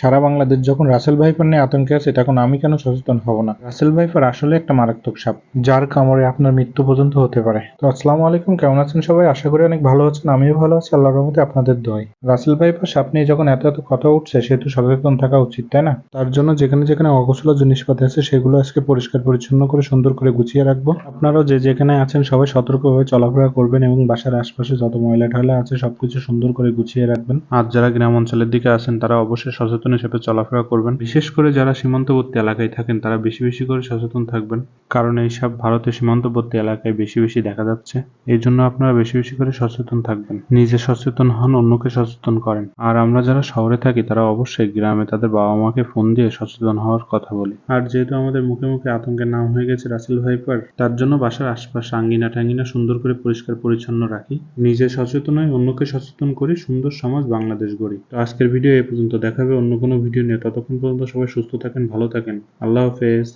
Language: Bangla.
সারা বাংলাদেশ যখন রাসেল ভাইপার নিয়ে আতঙ্কে আছে, তখন আমি কেন সচেতন হব না? রাসেল ভাইপার আসলে একটা মারাত্মক সাপ, যার কামড়ে আপনার মৃত্যু পর্যন্ত হতে পারে। তো আসসালামু আলাইকুম, কেমন আছেন সবাই? আশা করি অনেক ভালো আছেন, আমিও ভালো আছি, আল্লাহর রহমতে আপনাদের দোয়াই রাসেল ভাইপার সাপ নিয়ে যখন এত এত কথা উঠছে সেহেতু সচেতন থাকা উচিত, তাই না? তার জন্য যেখানে যেখানে অগোছলো জিনিসপাতি আছে, সেগুলো আজকে পরিষ্কার পরিচ্ছন্ন করে, সুন্দর করে গুছিয়ে রাখব। আপনারাও যে যেখানে আছেন, সবাই সতর্কভাবে চলাফেরা করবেন এবং বাসার আশপাশে যত ময়লা টয়লা আছে, সবকিছু সুন্দর করে গুছিয়ে রাখবেন। আর যারা গ্রাম অঞ্চলের দিকে আছেন, তারা অবশ্যই সচেতন হিসেবে চলাফেরা করবেন। বিশেষ করে যারা সীমান্তবর্তী এলাকায় থাকেন, তারা বেশি বেশি করে সচেতন থাকবেন, কারণ এই সব ভারতের সীমান্তবর্তী এলাকায় বেশি বেশি দেখা যাচ্ছে। এই জন্য আপনারা বেশি বেশি করে সচেতন থাকবেন, নিজে সচেতন হন, অন্যকে সচেতন করেন। আর আমরা যারা শহরে থাকি, তারা অবশ্যই গ্রামে তাদের বাবা মাকে ফোন দিয়ে সচেতন হওয়ার কথা বলি। আর যেহেতু আমাদের মুখে মুখে আতঙ্কের নাম হয়ে গেছে রাসেল ভাইপার, তার জন্য বাসার আশপাশ আঙ্গিনা টাঙ্গিনা সুন্দর করে পরিষ্কার পরিচ্ছন্ন রাখি। নিজে সচেতন হয় অন্যকে সচেতন করি, সুন্দর সমাজ বাংলাদেশ গড়ি। তো আজকের ভিডিও এ পর্যন্ত দেখাবে অন্য কোনো ভিডিও নিয়ে ততক্ষণ পর্যন্ত সবাই সুস্থ থাকেন ভালো থাকেন। আল্লাহ হাফেজ।